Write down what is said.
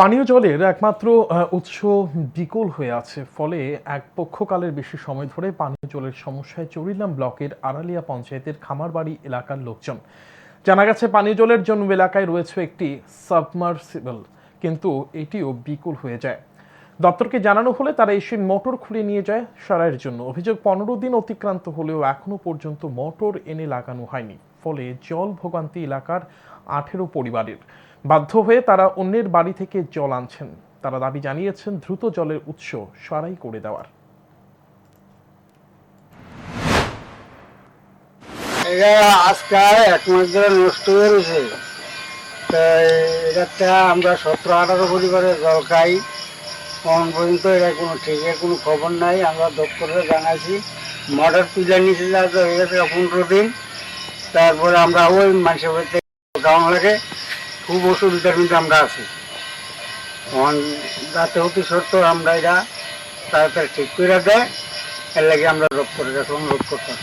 পানীয় জলের একমাত্র উৎস বিকল হয়ে আছে। ফলে এক পক্ষকালের বেশি সময় ধরে পানীয় জলের সমস্যায় চরিলাম ব্লকের আড়ালিয়া পঞ্চায়েতের খামারবাড়ি এলাকার লোকজন। জানা গেছে, পানীয় জলের জন্য এলাকায় রয়েছে একটি সাবমার্সিবল, কিন্তু এটিও বিকল হয়ে যায়। দপ্তরকে জানানো হলে তারা এসে মোটর খুলে নিয়ে যায় সারাইয়ের জন্য। অভিযোগ, পনেরো দিন অতিক্রান্ত হলেও এখনও পর্যন্ত মোটর এনে লাগানো হয়নি। ফলে জল ভোগান্তি এলাকার আঠেরো পরিবারের। বাধ্য হয়ে তারা অন্যের বাড়ি থেকে জল আনছেন। তারা দাবি জানিয়েছেন দ্রুত জলের উৎস সারাই করে দেওয়ার। আজকে এক মাস ধরে নষ্ট হয়ে গেছে তো এটাতে আমরা সতেরো, আঠারো পরিবারের জল খাই। এখন পর্যন্ত এটা কোনো ঠিকের কোনো খবর নাই। আমরা দপ্তরে জানাইছি মটর তুলে নিচে যাওয়া হয়ে গেছে পনেরো দিন। তারপরে আমরা ওই মানুষের বাড়িতে লাগে। খুব অসুবিধার মধ্যে আমরা আছি। এখন যাতে অতি সত্য আমরা এরা তাড়াতাড়ি ঠিক করে দেয়, এর লাগে আমরা দপ্তরের কাছে অনুরোধ করতাম।